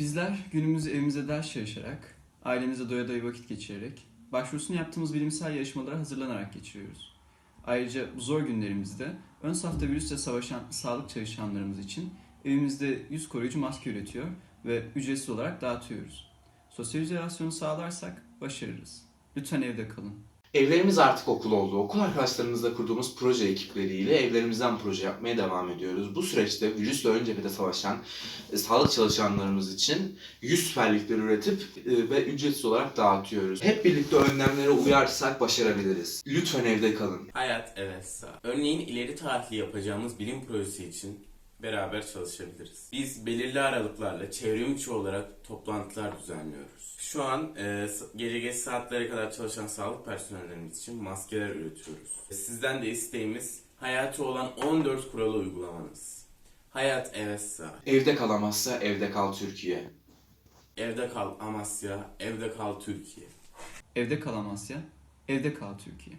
Bizler günümüzü evimize ders çalışarak, ailemizle doya doya vakit geçirerek, başvurusunu yaptığımız bilimsel yarışmalara hazırlanarak geçiriyoruz. Ayrıca bu zor günlerimizde ön safta virüsle savaşan sağlık çalışanlarımız için evimizde yüz koruyucu maske üretiyor ve ücretsiz olarak dağıtıyoruz. Sosyal izolasyonu sağlarsak başarırız. Lütfen evde kalın. Evlerimiz artık okul oldu. Okul arkadaşlarımızla kurduğumuz proje ekipleriyle evlerimizden proje yapmaya devam ediyoruz. Bu süreçte virüsle ön cephede savaşan e, sağlık çalışanlarımız için yüz süperlikleri üretip e, ve ücretsiz olarak dağıtıyoruz. Hep birlikte önlemlere uyarsak başarabiliriz. Lütfen evde kalın. Hayat evet. Örneğin ileri tarihli yapacağımız bilim projesi için beraber çalışabiliriz. Biz belirli aralıklarla çevrim içi olarak toplantılar düzenliyoruz. Şu an e, gece geç saatlere kadar çalışan sağlık personellerimiz için maskeler üretiyoruz. Sizden de isteğimiz hayatı olan 14 kuralı uygulamanız. Hayat evet sağ. Evde kalamazsa evde kal Türkiye. Evde kal Amasya, evde kal Türkiye. Evde kal Amasya, evde kal Türkiye.